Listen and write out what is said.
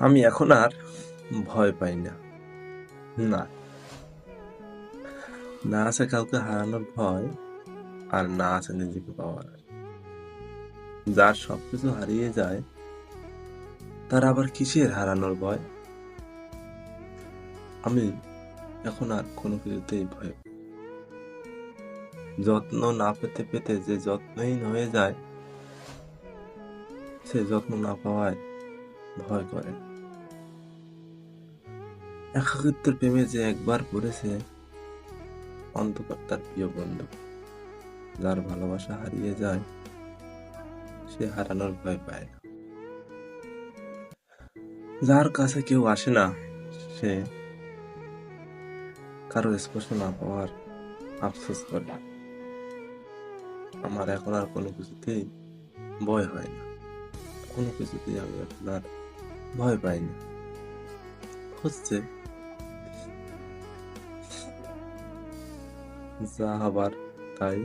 আমি এখন আর ভয় পাই না। না। না আছে কাউকে হারানোর ভয়, আর না আছে নিজেকে পাওয়ার। যার সবকিছু হারিয়ে যায়, তার আবার কিসের হারানোর ভয়? আমি এখন আর কোনো কিছুতেই ভয় যত্ন না পেতে পেতে যে যত্নহীন হয়ে যায়, সে যত্ন না পাওয়ায় ভয় করে। একাকিত্বের প্রেমে যে একবার পড়েছে, অন্ধকার তার প্রিয় বন্ধু, যার ভালোবাসা হারিয়ে যায়, সে হারানোর ভয় পায় না। যার কাছে কেউ আসে না, সে কারও স্পর্শ না পাওয়ার আফসোস করে। আমার এখন আর কোনো কিছুতেই ভয় হয় না। কোনো কিছুতেই আমি এখন আর ভয় পাই না হচ্ছে যা হবার তাই।